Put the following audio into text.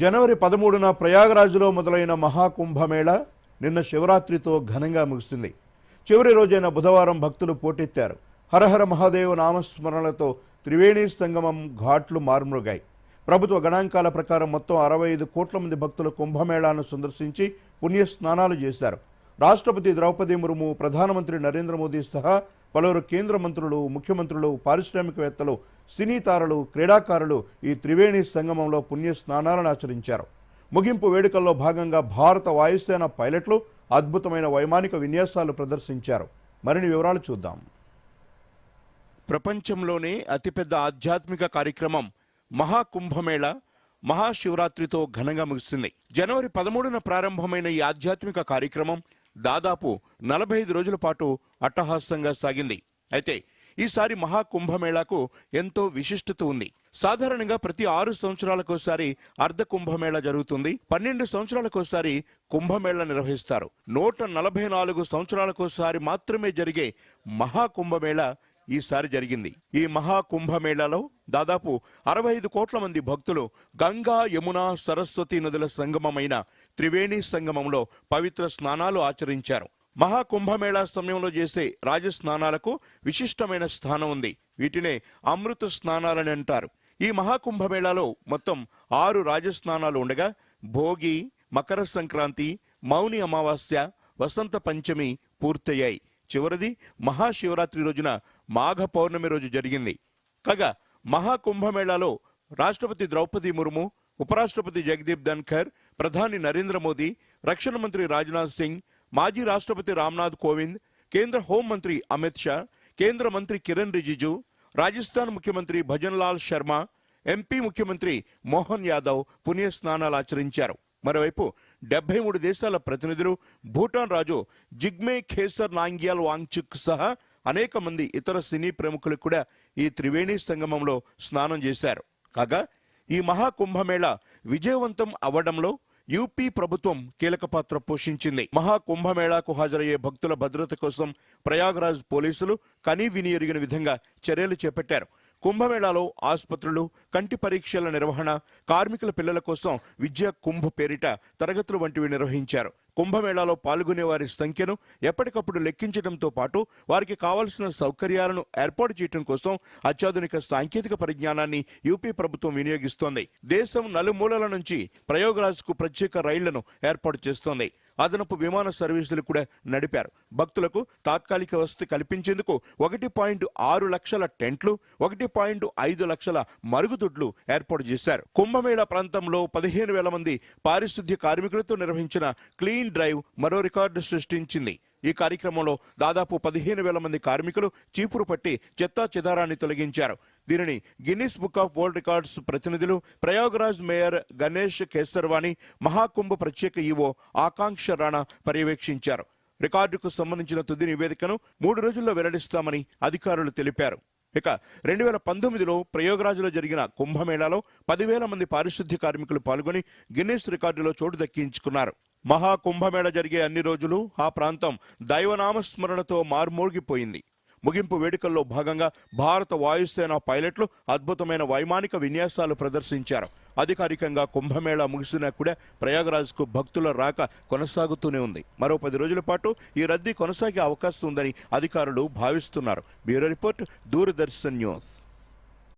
జనవరి పదమూడున ప్రయాగరాజ్లో మొదలైన మహాకుంభమేళ నిన్న శివరాత్రితో ఘనంగా ముగిసింది చివరి రోజైన బుధవారం భక్తులు పోటెత్తారు. హరహర మహాదేవ్ నామస్మరణలతో త్రివేణి సంగమం ఘాట్లు మారుమ్రోగాయి. ప్రభుత్వ గణాంకాల ప్రకారం మొత్తం అరవై ఐదు కోట్ల మంది భక్తులు కుంభమేళాను సందర్శించి పుణ్య స్నానాలు చేశారు. రాష్ట్రపతి ద్రౌపది ముర్ము ప్రధానమంత్రి నరేంద్ర మోదీ సహా పలువురు కేంద్ర మంత్రులు ముఖ్యమంత్రులు పారిశ్రామికవేత్తలు సినీ తారలు క్రీడాకారులు ఈ త్రివేణి సంగమంలో పుణ్య స్నానాలను ఆచరించారు. ముగింపు వేడుకల్లో భాగంగా భారత వాయుసేన పైలట్లు అద్భుతమైన వైమానిక విన్యాసాలు ప్రదర్శించారు. మరిన్ని వివరాలు చూద్దాం. ప్రపంచంలోనే అతిపెద్ద ఆధ్యాత్మిక కార్యక్రమం మహాకుంభమేళ మహాశివరాత్రితో ఘనంగా ముగిసింది. జనవరి పదమూడున ప్రారంభమైన ఈ ఆధ్యాత్మిక కార్యక్రమం దాదాపు నలభై ఐదు రోజుల పాటు అట్టహాసంగా సాగింది. అయితే ఈసారి మహాకుంభమేళాకు ఎంతో విశిష్టత ఉంది. సాధారణంగా ప్రతి ఆరు సంవత్సరాలకోసారి అర్ధ కుంభమేళా జరుగుతుంది. పన్నెండు సంవత్సరాలకోసారి కుంభమేళా నిర్వహిస్తారు. నూట నలభై నాలుగు సంవత్సరాలకోసారి మాత్రమే జరిగే మహాకుంభమేళా ఈసారి జరిగింది. ఈ మహాకుంభమేళాలో దాదాపు అరవై ఐదు కోట్ల మంది భక్తులు గంగా యమున సరస్వతి నదుల సంగమమైన త్రివేణి సంగమంలో పవిత్ర స్నానాలు ఆచరించారు. మహాకుంభమేళా సమయంలో చేసే రాజస్నానాలకు విశిష్టమైన స్థానం ఉంది. వీటినే అమృత స్నానాలని అంటారు. ఈ మహాకుంభమేళాలో మొత్తం ఆరు రాజస్నానాలు ఉండగా భోగి మకర సంక్రాంతి మౌని అమావాస్య వసంత పంచమి పూర్తయ్యాయి. చివరిది మహాశివరాత్రి రోజున మాఘ పౌర్ణమి రోజు జరిగింది. కాగా మహాకుంభమేళాలో రాష్ట్రపతి ద్రౌపది ముర్ము ఉపరాష్ట్రపతి జగదీప్ ధన్ఖర్ ప్రధాని నరేంద్ర మోదీ రక్షణ మంత్రి రాజ్నాథ్ సింగ్ మాజీ రాష్ట్రపతి రామ్నాథ్ కోవింద్ కేంద్ర హోంమంత్రి అమిత్ షా కేంద్ర మంత్రి కిరణ్ రిజిజు రాజస్థాన్ ముఖ్యమంత్రి భజన్లాల్ శర్మ ఎంపీ ముఖ్యమంత్రి మోహన్ యాదవ్ పుణ్య స్నానాలు ఆచరించారు. మరోవైపు డెబ్బై మూడు దేశాల ప్రతినిధులు భూటాన్ రాజు జిగ్మే ఖేసర్ నాంగ్యాల్ వాంగ్చుక్ సహా అనేక మంది ఇతర సినీ ప్రముఖులు కూడా ఈ త్రివేణి సంగమంలో స్నానం చేశారు. కాగా ఈ మహాకుంభమేళ విజయవంతం అవ్వడంలో యూపీ ప్రభుత్వం కీలక పాత్ర పోషించింది. మహాకుంభమేళాకు హాజరయ్యే భక్తుల భద్రత కోసం ప్రయాగరాజ్ పోలీసులు కనీ విని ఎరిగిన విధంగా చర్యలు చేపట్టారు. కుంభమేళాలో ఆసుపత్రులు కంటి పరీక్షల నిర్వహణ కార్మికుల పిల్లల కోసం విద్యా కుంభ పేరిట తరగతులు వంటివి నిర్వహించారు. కుంభమేళాలో పాల్గొనే వారి సంఖ్యను ఎప్పటికప్పుడు లెక్కించడంతో పాటు వారికి కావాల్సిన సౌకర్యాలను ఏర్పాటు చేయడం కోసం అత్యాధునిక సాంకేతిక పరిజ్ఞానాన్ని యూపీ ప్రభుత్వం వినియోగిస్తోంది. దేశం నలుమూలల నుంచి ప్రయోగరాజ్కు ప్రత్యేక రైళ్ళను ఏర్పాటు చేస్తోంది. అదనపు విమాన సర్వీసులు కూడా నడిపారు. భక్తులకు తాత్కాలిక వసతి కల్పించేందుకు ఒకటి పాయింట్ ఆరు లక్షల టెంట్లు ఒకటి పాయింట్ ఐదు లక్షల మరుగుదొడ్లు ఏర్పాటు చేశారు. కుంభమేళ ప్రాంతంలో పదిహేను వేల మంది పారిశుద్ధ్య కార్మికులతో నిర్వహించిన క్లీన్ డ్రైవ్ మరో రికార్డు సృష్టించింది. ఈ కార్యక్రమంలో దాదాపు పదిహేను వేల మంది కార్మికులు చీపురు పట్టి చెత్తా చెదారాన్ని తొలగించారు. దీనిని Guinness book of world records ప్రతినిధులు ప్రయాగరాజ్ మేయర్ గణేష్ కేసర్వాణి మహాకుంభ ప్రత్యేక ఈవో ఆకాంక్ష రాణా పర్యవేక్షించారు. రికార్డుకు సంబంధించిన తుది నివేదికను మూడు రోజుల్లో వెల్లడిస్తామని అధికారులు తెలిపారు. ఇక రెండు వేల పంతొమ్మిదిలో ప్రయోగరాజులో జరిగిన కుంభమేళాలో పదివేల మంది పారిశుద్ధ్య కార్మికులు పాల్గొని గిన్నిస్ రికార్డులో చోటు దక్కించుకున్నారు. మహాకుంభమేళ జరిగే అన్ని రోజులు ఆ ప్రాంతం దైవనామస్మరణతో మార్మోగిపోయింది. ముగింపు వేడుకల్లో భాగంగా భారత వాయుసేన పైలట్లు అద్భుతమైన వైమానిక విన్యాసాలు ప్రదర్శించారు. అధికారికంగా కుంభమేళా ముగిసినా కూడా ప్రయాగరాజ్కు భక్తుల రాక కొనసాగుతూనే ఉంది. మరో పది రోజుల పాటు ఈ రద్దీ కొనసాగే అవకాశం ఉందని అధికారులు భావిస్తున్నారు. Bureau report Doordarshan news.